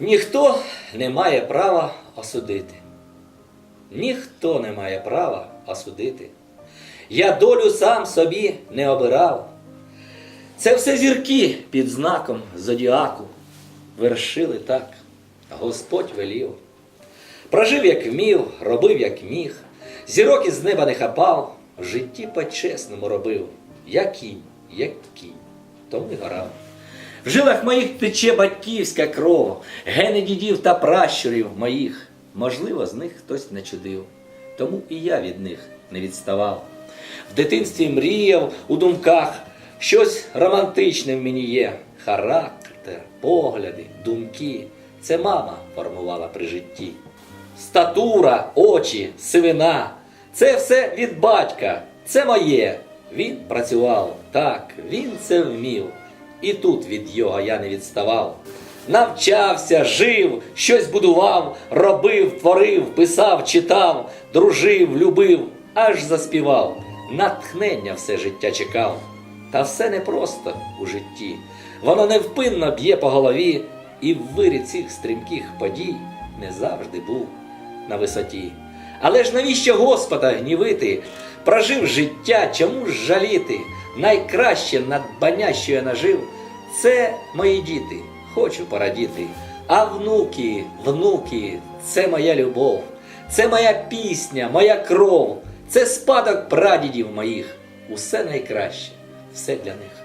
Ніхто не має права осудити. Ніхто не має права осудити. Я долю сам собі не обирав. Це все зірки під знаком зодіаку. Вершили так, Господь велів. Прожив, як вмів, робив, як міг, зірок із неба не хапав, в житті по-чесному робив, як кінь, як кінь, тому й горав. В жилах моїх тече батьківська кров, гени дідів та пращурів моїх. Можливо, з них хтось не чудив, тому і я від них не відставав. В дитинстві мріяв у думках, щось романтичне в мені є. Характер, погляди, думки. Це мама формувала при житті. Статура, очі, сивина. Це все від батька. Це моє. Він працював. Так, він це вмів. І тут від його я не відставав. Навчався, жив, щось будував, робив, творив, писав, читав, дружив, любив, аж заспівав. Натхнення все життя чекав. Та все непросто у житті. Воно невпинно б'є по голові, і в вирі цих стрімких подій не завжди був на висоті. Але ж навіщо Господа гнівити? Прожив життя, чому ж жаліти? Найкраще надбання, що я нажив, це мої діти, хочу порадіти. А внуки, внуки, це моя любов, це моя пісня, моя кров, це спадок прадідів моїх. Усе найкраще, все для них.